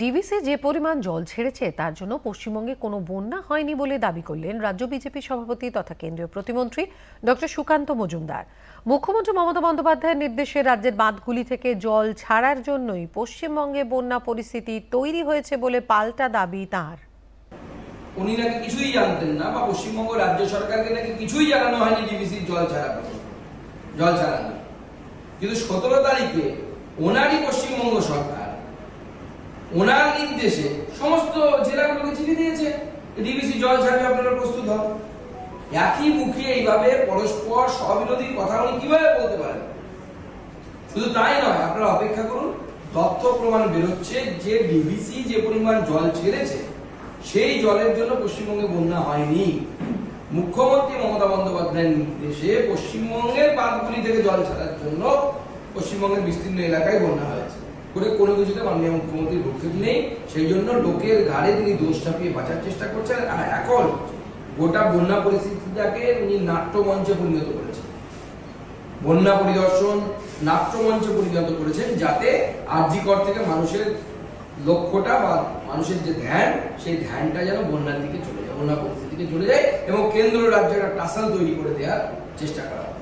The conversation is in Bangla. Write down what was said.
ডিভিসি যে পরিমাণ জল ছেড়েছে, তার জন্য পশ্চিমবঙ্গে কোনো বন্যা হয়নি বলে দাবি করলেন রাজ্য বিজেপি সভাপতি তথা কেন্দ্রীয় প্রতিমন্ত্রী ডক্টর সুকান্ত মজুমদার। মুখ্যমন্ত্রী মমতা বন্দ্যোপাধ্যায়ের নির্দেশে রাজ্যের বাঁধগুলি থেকে জল ছাড়ার জন্যই পশ্চিমবঙ্গে বন্যা পরিস্থিতি তৈরি হয়েছে বলে পাল্টা দাবি তাঁর। উনি নাকি কিছুই জানতেন না বা পশ্চিমবঙ্গ রাজ্য সরকারকে নাকি কিছুই জানানো হয়নি ডিবিসির জল ছাড়া জল ছাড়ানো। কিন্তু সতেরো তারিখে ওনারই পশ্চিমবঙ্গ সরকার ওনার নির্দেশে সমস্ত জেলাগুলোকে চিঠি দিয়েছে ডিবিসি জল ছাড়বে, আপনারা প্রস্তুত হন। একই মুখে এইভাবে পরস্পর স্ববিরোধী কথা উনি কীভাবে বলতে পারেন? শুধু তাই নয়, আপনারা অপেক্ষা করুন, তথ্য প্রমাণ বেরোচ্ছে যে ডিভিসি যে পরিমাণ জল ছেড়েছে, সেই জলের জন্য পশ্চিমবঙ্গে বন্যা হয়নি। মুখ্যমন্ত্রী মমতা বন্দ্যোপাধ্যায়ের নির্দেশে পশ্চিমবঙ্গের বাঁধগুলি থেকে জল ছাড়ার জন্য পশ্চিমবঙ্গের বিস্তীর্ণ এলাকায় বন্যা হয়েছে। করে কোনো কিছুতে মাননীয় মুখ্যমন্ত্রীর ভূক্ষেপ নেই। সেই জন্য লোকের ঘাড়ে তিনি দোষ চাপিয়ে বাঁচার চেষ্টা করছেন। আর এখন গোটা বন্যা পরিস্থিতিটাকে উনি নাট্যমঞ্চে পরিণত করেছেন। বন্যা পরিদর্শন নাট্যমঞ্চে পরিণত করেছেন যাতে আর্যিকর থেকে মানুষের লক্ষ্যটা বা মানুষের যে ধ্যান, সেই ধ্যানটা যেন বন্যার দিকে চলে যায়, বন্যা পরিস্থিতিকে চলে যায় এবং কেন্দ্র রাজ্যের একটা টাসাল তৈরি করে দেওয়ার চেষ্টা করা হয়